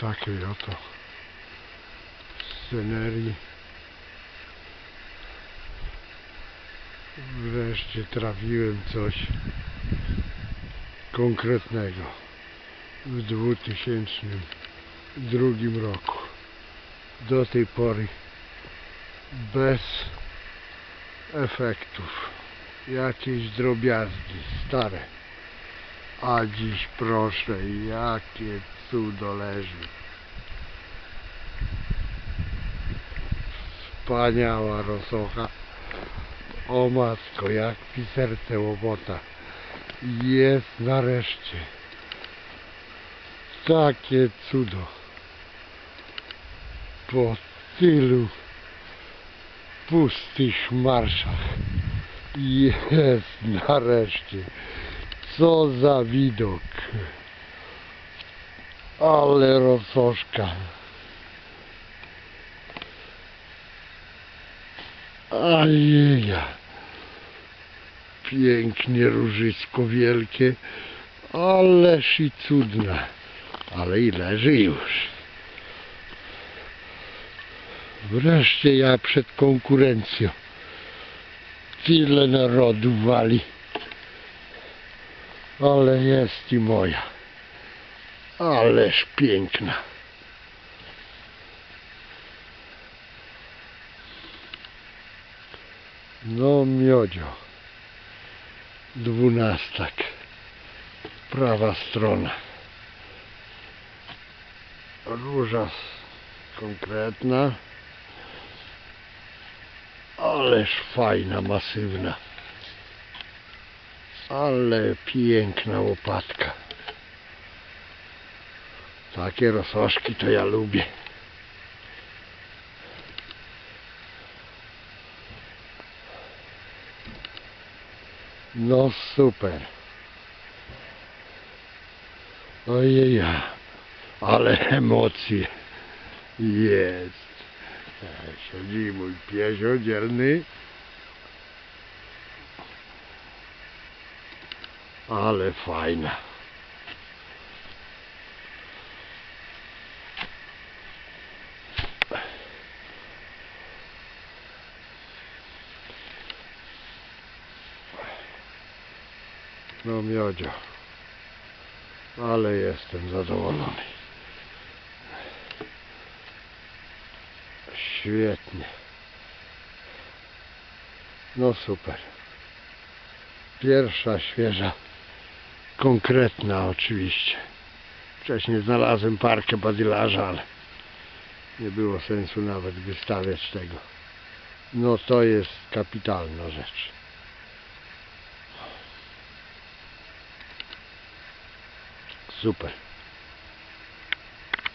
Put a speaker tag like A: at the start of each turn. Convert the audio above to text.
A: takiej oto scenerii. Wreszcie trafiłem coś konkretnego w 2002 roku. Do tej pory bez efektów. Jakieś drobiazgi stare. A dziś proszę, jakie cudo leży. Wspaniała rosocha. O matko, jak mi serce łomota. Jest nareszcie. Takie cudo. Po tylu pustych marszach. Jest nareszcie. Co za widok. Ale rososzka. Ajeja. Pięknie różysko wielkie. Ależ i cudna. Ale i leży już. Wreszcie ja przed konkurencją. Tyle narodu wali. Ale jest i moja. Ależ piękna. No miodzio. Dwunastak. Prawa strona. Róża konkretna. Ależ fajna, masywna. Ale piękna łopatka. Takie rososzki to ja lubię. No super. Ojej, ale emocje. Jest. Siedzi mój piesio dzielny. Ale fajna. No miodzio. Ale jestem zadowolony. Świetnie. No super. Pierwsza świeża, konkretna oczywiście. Wcześniej znalazłem parkę badylarza, ale nie było sensu nawet wystawiać tego. No to jest kapitalna rzecz. Super.